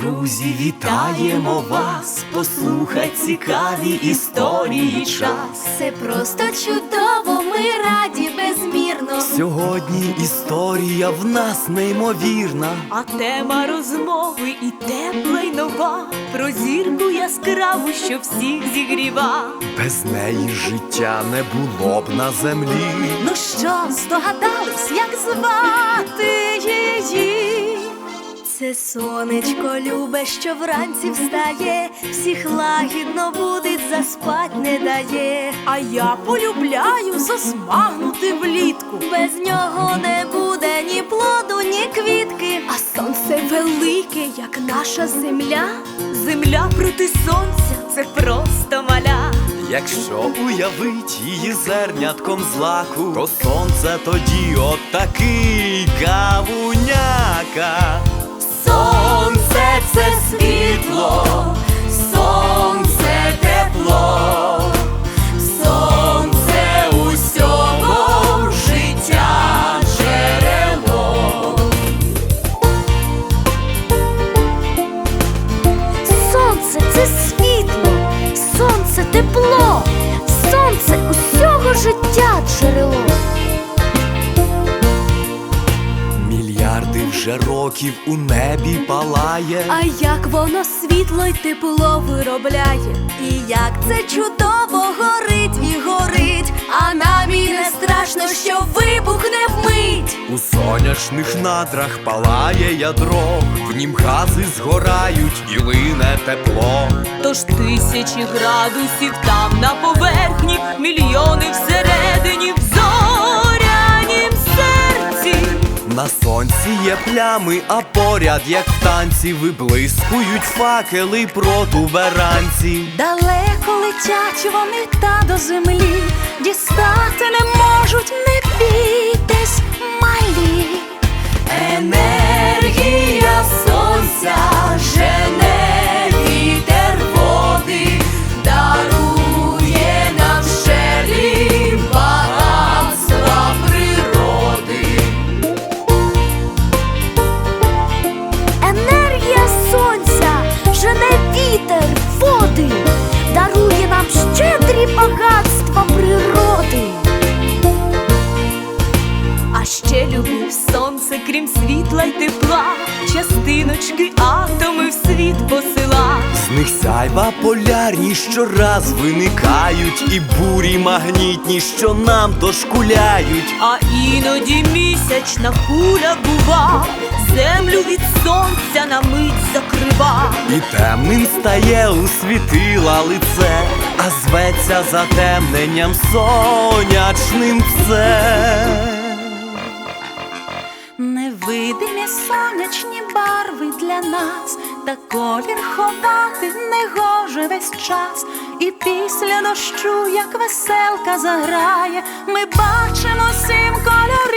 Друзі, вітаємо вас! Послухай цікаві історії час. Це просто чудово, ми раді безмірно. Сьогодні історія в нас неймовірна. А тема розмови і тепла й нова Про зірку яскраву, що всіх зігріва Без неї життя не було б на землі. Ну що, здогадались, як звати? Це сонечко любе, що вранці встає, всіх лагідно будить, заспать не дає. А я полюбляю засмагнути влітку Без нього не буде ні плоду, ні квітки. А сонце велике, як наша земля Земля проти сонця це просто маля Якщо уявить її зернятком злаку, то сонце тоді отакий кавуняка. Вже років у небі палає. А як воно світло й тепло виробляє, і як це чудово горить і горить, а нам і не страшно, що вибухне вмить. У сонячних надрах палає ядро, в нім гази згорають і лине тепло. Тож тисячі градусів там на поверхні Мільйони всередині На сонці є плями, а поряд, як танці, виблискують факели протуберанці. Далеко летять вони та до землі, дістати не можуть, не бійтесь, частиночки атоми в світ посила. З них сяйва полярні щораз виникають, і бурі магнітні, що нам дошкуляють. А іноді місячна куля бува, землю від сонця на мить закрива. І темним стає у світила лице, а зветься затемненням сонячним все. Сонячні барви для нас, та колір ховати не гоже весь час. І після дощу, як веселка заграє, ми бачимо сім кольорів.